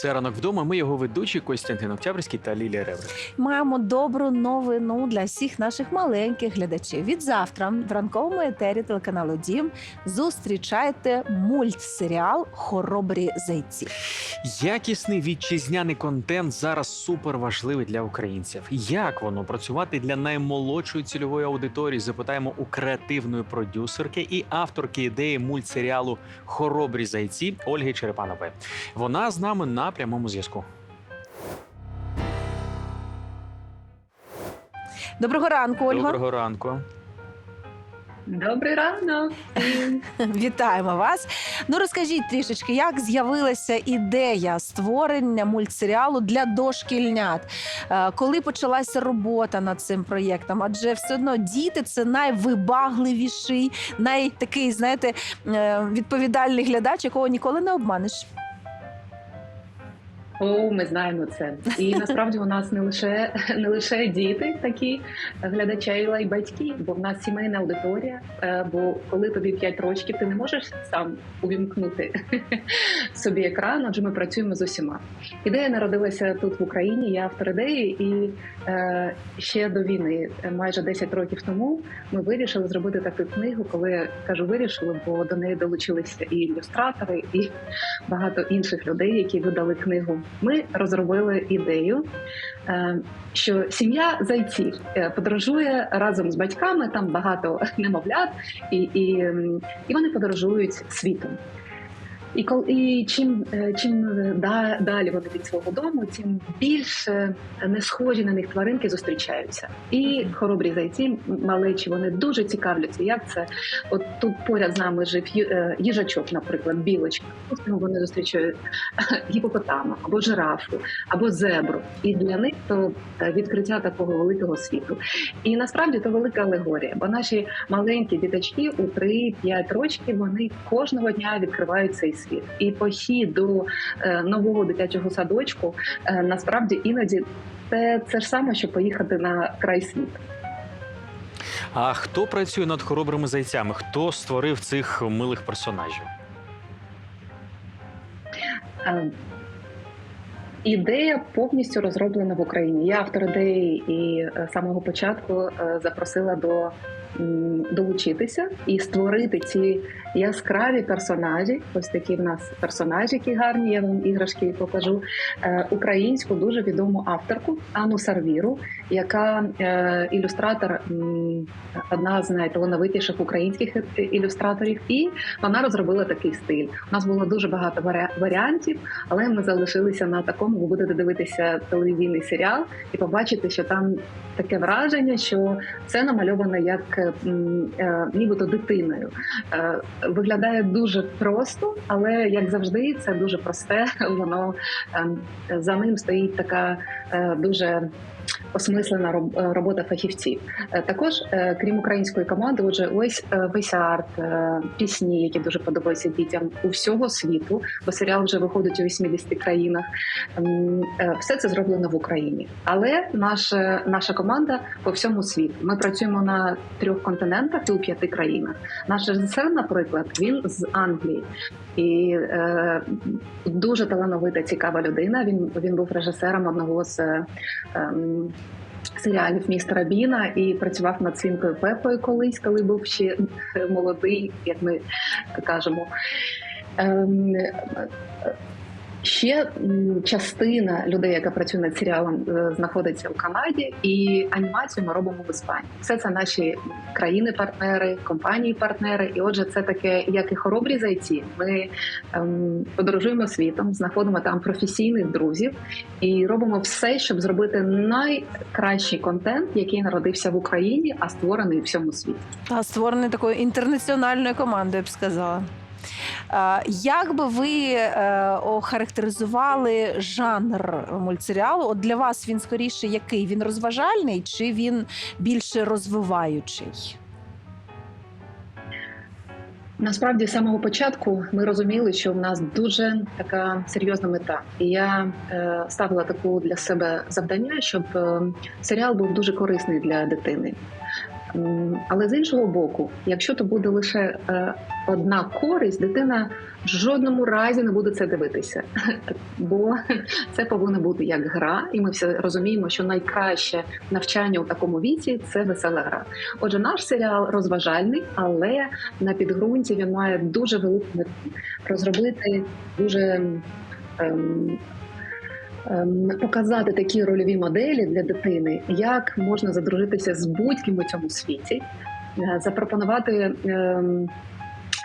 Це ранок вдома. Ми його ведучі Костянтин Октябрьський та Лілія Ревер. Маємо добру новину для всіх наших маленьких глядачів. Від завтра в ранковому етері телеканалу Дім зустрічайте мультсеріал Хоробрі зайці. Якісний вітчизняний контент зараз супер важливий для українців. Як воно працювати для наймолодшої цільової аудиторії? Запитаємо у креативної продюсерки і авторки ідеї мультсеріалу Хоробрі зайці Ольги Черепанової. Вона з нами на прямому зв'язку. Доброго ранку, Ольга. Доброго ранку. Добрий ранок. Вітаємо вас. Ну розкажіть трішечки, як з'явилася ідея створення мультсеріалу для дошкільнят? Е, Коли почалася робота над цим проєктом? Адже все одно діти це найвибагливіший, найтакий, знаєте, е, відповідальний глядач, якого ніколи не обманеш. О, ми знаємо це. І насправді у нас не лише не лише діти такі глядачі, але й батьки, бо в нас сімейна аудиторія. Е, Бо коли тобі 5 років, ти не можеш сам увімкнути собі екран, адже ми працюємо з усіма. Ідея народилася тут в Україні. Я автор ідеї, і е, ще до війни, майже 10 років тому, ми вирішили зробити таку книгу. Коли кажу вирішили, бо до неї долучилися і ілюстратори, і багато інших людей, які видали книгу. Ми розробили ідею, е, що сім'я зайців е, подорожує разом з батьками. Там багато немовлят, і, і, і вони подорожують світом. І кол і чим, е, чим да- далі вони від свого дому, тим більше не схожі на них тваринки зустрічаються. І хоробрі зайці малечі вони дуже цікавляться. Як це от тут поряд з нами жив е, їжачок, наприклад, білочка. Вони зустрічають гіпопотама або жирафу, або зебру. І для них то е, відкриття такого великого світу. І насправді це велика алегорія, бо наші маленькі діточки у 3-5 років вони кожного дня відкривають цей світ. І похід до е, нового дитячого садочку е, насправді іноді це, це ж саме, що поїхати на край світу. А хто працює над хоробрими зайцями? Хто створив цих милих персонажів? Е, Ідея повністю розроблена в Україні. Я автор ідеї і е, з самого початку е, запросила до долучитися і створити ці яскраві персонажі. Ось такі в нас персонажі, які гарні. Я вам іграшки покажу. Е, Українську дуже відому авторку Анну Сарвіру, яка ілюстратор, одна з найталановитіших українських ілюстраторів, і вона розробила такий стиль. У нас було дуже багато варіа- варіантів, але ми залишилися на такому. Ви будете дивитися телевізійний серіал і побачите, що там таке враження, що це намальовано як е, нібито дитиною. Е, Виглядає дуже просто, але як завжди, це дуже просте. Воно ем, за ним стоїть така е, дуже. Осмислена е, робота фахівців. Е, Також, е, крім української команди, отже, ось весь арт, пісні, які дуже подобаються дітям у всього світу, бо серіал вже виходить у 80 країнах. Все це зроблено в Україні. Але наша, наша команда по всьому світу. Ми працюємо на трьох континентах і у п'яти країнах. Наш режисер, наприклад, він з Англії. І е, дуже талановита, цікава людина. Він він був режисером одного з е, серіалів містера Біна і працював над свінкою Пепою колись, коли був ще молодий, як ми кажемо. Ще частина людей, яка працює над серіалом, е, знаходиться у Канаді, і анімацію ми робимо в Іспанії. Все це наші країни-партнери, компанії-партнери. І отже, це таке, як і хоробрі зайці. Ми ем, подорожуємо світом, знаходимо там професійних друзів і робимо все, щоб зробити найкращий контент, який народився в Україні, а створений у всьому світі. Та створений такою інтернаціональною командою, я б сказала. Е, Як би ви е, охарактеризували жанр мультсеріалу? От для вас він скоріше який? Він розважальний чи він більше розвиваючий? Насправді, з самого початку ми розуміли, що в нас дуже така серйозна мета, і я е, ставила таку для себе завдання, щоб е, серіал був дуже корисний для дитини. Але з іншого боку, якщо то буде лише е, одна користь, дитина в жодному разі не буде це дивитися, бо це повинна бути як гра, і ми всі розуміємо, що найкраще навчання у такому віці це весела гра. Отже, наш серіал розважальний, але на підґрунті він має дуже велику розробити дуже. Ем, Показати такі рольові моделі для дитини, як можна задружитися з будь-ким у цьому світі, е, запропонувати ем,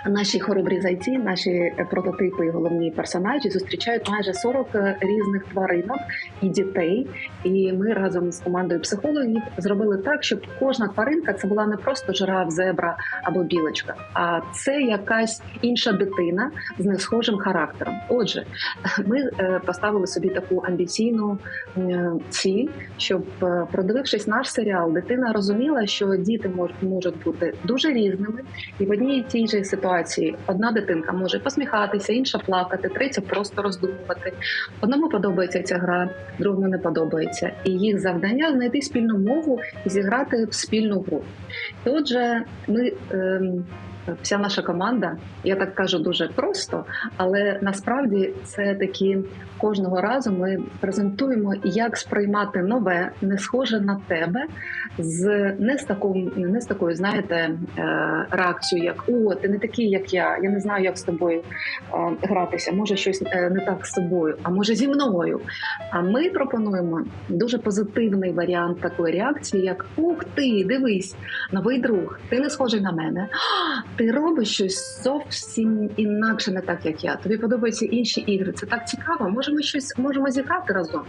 наші хоробрі зайці, наші е, прототипи і головні персонажі зустрічають майже 40 різних тваринок і дітей. І ми разом з командою психологів зробили так, щоб кожна тваринка це була не просто жираф, зебра або білочка, а це якась інша дитина з несхожим характером. Отже, ми е, поставили собі таку амбіційну е, ціль, щоб е, продивившись наш серіал, дитина розуміла, що діти мож- можуть бути дуже різними, і в одній тій же ситуації одна дитинка може посміхатися, інша плакати, третя просто роздумувати. Одному подобається ця гра, другому не подобається. І їх завдання знайти спільну мову і зіграти в спільну гру. І отже, ми. ем, Вся наша команда, я так кажу дуже просто, але насправді це такі кожного разу ми презентуємо, як сприймати нове, не схоже на тебе, з не з такою, не з такою, знаєте, е, реакцією, як о, ти не такий, як я. Я не знаю, як з тобою е, гратися. Може, щось е, не так з тобою, а може зі мною. А ми пропонуємо дуже позитивний варіант такої реакції, як ух ти, дивись, новий друг, ти не схожий на мене. «А, Ти робиш щось зовсім інакше, не так як я. Тобі подобаються інші ігри. Це так цікаво. Може, ми щось можемо зіграти разом.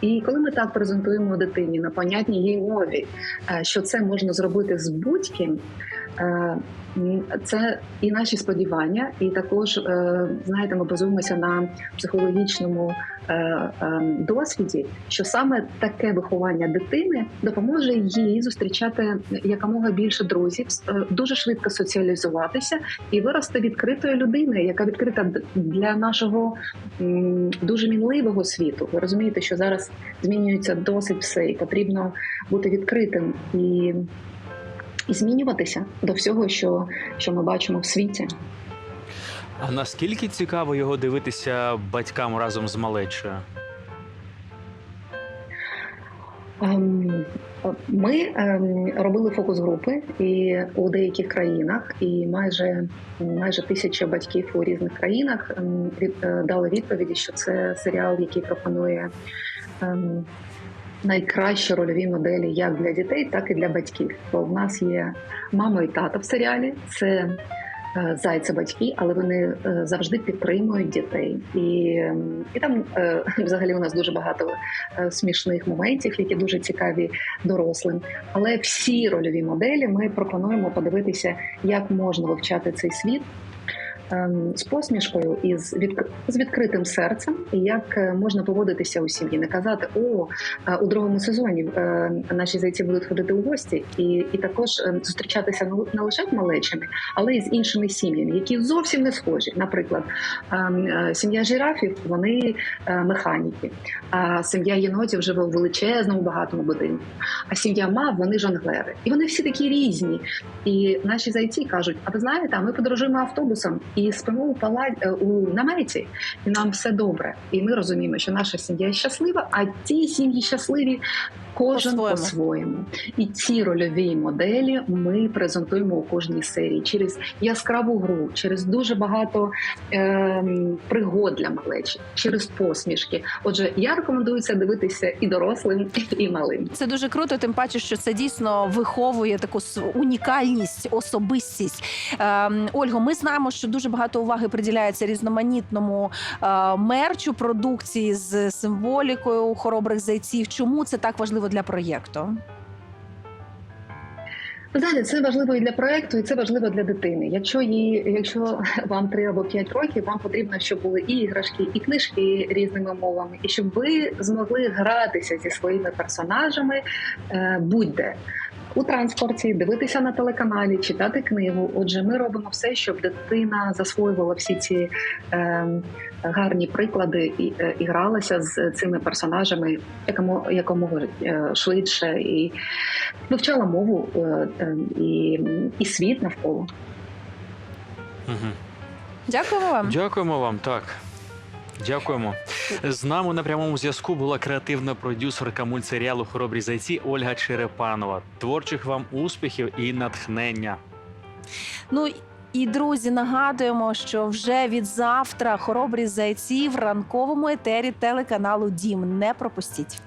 І коли ми так презентуємо дитині на понятній їй мові, е, що це можна зробити з будь-ким. Е, Це і наші сподівання, і також е, знаєте, ми базуємося на психологічному е, е, досвіді, що саме таке виховання дитини допоможе їй зустрічати якомога більше друзів, дуже швидко соціалізуватися і вирости відкритою людиною, яка відкрита для нашого дуже мінливого світу. Ви розумієте, що зараз змінюється досить все, і потрібно бути відкритим і змінюватися до всього, що, що ми бачимо в світі. А наскільки цікаво його дивитися батькам разом з малечою? Ем, Ми ем, робили фокус групи і у деяких країнах, і майже майже тисяча батьків у різних країнах ем, е, дали відповіді, що це серіал, який пропонує найкращі рольові моделі як для дітей, так і для батьків. Бо в нас є мама і тато в серіалі. Це е, зайці батьки, але вони е, завжди підтримують дітей. І, ем, і там е, взагалі у нас дуже багато смішних моментів, які дуже цікаві дорослим. Але всі рольові моделі ми пропонуємо подивитися, як можна вивчати цей світ. Ем, З посмішкою і з відк... з відкритим серцем, як е, можна поводитися у сім'ї, не казати о е, у другому сезоні е, наші зайці будуть ходити у гості, і, і також е, зустрічатися не лише з малечами, але й з іншими сім'ями, які зовсім не схожі. Наприклад, ем, сім'я жирафів вони механіки, а сім'я єнотів живе у величезному багатому будинку. А сім'я мав вони жонглери. І вони всі такі різні. І наші зайці кажуть: а ви знаєте, а ми подорожуємо автобусом і спимо у пала... е, у наметі, і нам все добре. І ми розуміємо, що наша сім'я щаслива, а ті сім'ї щасливі. Кожен По-своєму. по-своєму. І ці рольові моделі ми презентуємо у кожній серії через яскраву гру, через дуже багато ем, пригод для малечі, через посмішки. Отже, я рекомендую це дивитися і дорослим, і малим. Це дуже круто, тим паче, що це дійсно виховує таку унікальність, особистість. Ем, Ольго, ми знаємо, що дуже багато уваги приділяється різноманітному е, мерчу продукції з символікою хоробрих зайців. Чому це так важливо для проєкту? Ви це важливо і для проекту, і це важливо для дитини. Якщо її, якщо вам 3 або 5 років, вам потрібно, щоб були і іграшки, і книжки різними мовами, і щоб ви змогли гратися зі своїми персонажами е, будь-де. У транспорті, дивитися на телеканалі, читати книгу. Отже, ми робимо все, щоб дитина засвоювала всі ці е, гарні приклади і, е, і гралася з цими персонажами якому, якомога е, швидше і вивчала мову е, е, і, і світ навколо. Угу. Дякуємо вам. Дякуємо вам, так. Дякуємо. З нами на прямому зв'язку була креативна продюсерка мультсеріалу Хоробрі зайці Ольга Черепанова. Творчих вам успіхів і натхнення. Ну і друзі, нагадуємо, що вже від завтра хоробрі зайці в ранковому етері телеканалу Дім. Не пропустіть.